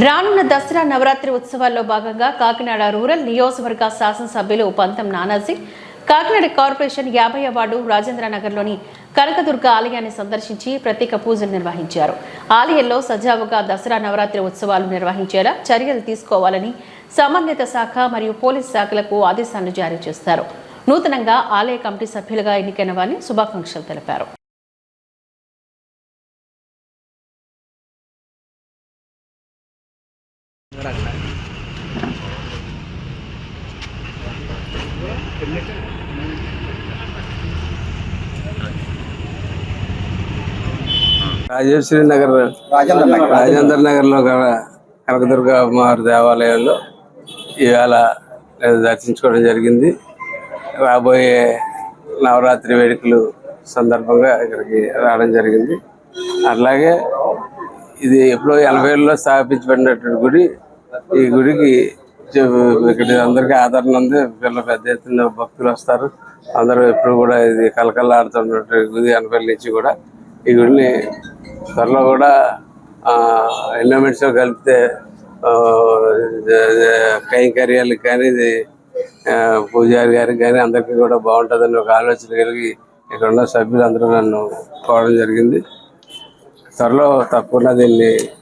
రానున్న దసరా నవరాత్రి ఉత్సవాల్లో భాగంగా కాకినాడ రూరల్ నియోజకవర్గ శాసనసభ్యులు పంతం నానాజీ కాకినాడ కార్పొరేషన్ యాభై వార్డు రాజేంద్రనగర్లోని కనకదుర్గ ఆలయాన్ని సందర్శించి ప్రత్యేక పూజలు నిర్వహించారు. ఆలయంలో సజావుగా దసరా నవరాత్రి ఉత్సవాలు నిర్వహించేలా చర్యలు తీసుకోవాలని సంబంధిత శాఖ మరియు పోలీస్ శాఖలకు ఆదేశాలు జారీ చేస్తారు. నూతనంగా ఆలయ కమిటీ సభ్యులుగా ఎన్నికైన వారిని శుభాకాంక్షలు తెలిపారు. రాజేశ్వరి నగర్ రాజేంద్ర నగర్. రాజేంద్ర నగర్లో గల కనకదుర్గ అమ్మవారి దేవాలయంలో ఇవాళ దర్శించుకోవడం జరిగింది రాబోయే నవరాత్రి వేడుకలు సందర్భంగా ఇక్కడికి రావడం జరిగింది అట్లాగే ఇది ఎప్పుడో ఎనభైలో స్థాపించబడినటువంటి గుడి ఈ గుడికి ఇక్కడ అందరికీ ఆదరణ ఉంది. పిల్ల పెద్ద ఎత్తున భక్తులు వస్తారు. అందరూ ఎప్పుడు కూడా ఇది కలకల్లాడుతున్నటువంటి గుడి ఎనభై నుంచి కూడా ఈ గుడిని త్వరలో కూడా ఎన్విరాన్మెంట్స్ కలిపితే ఆ, కైంకర్యాలకు కానీ ఇది పూజారి గారికి కానీ అందరికీ కూడా బాగుంటుందని ఒక ఆలోచన కలిగి ఇక్కడ ఉన్న సభ్యులు అందరూ నన్ను కోవడం జరిగింది. త్వరలో తప్పకుండా దీన్ని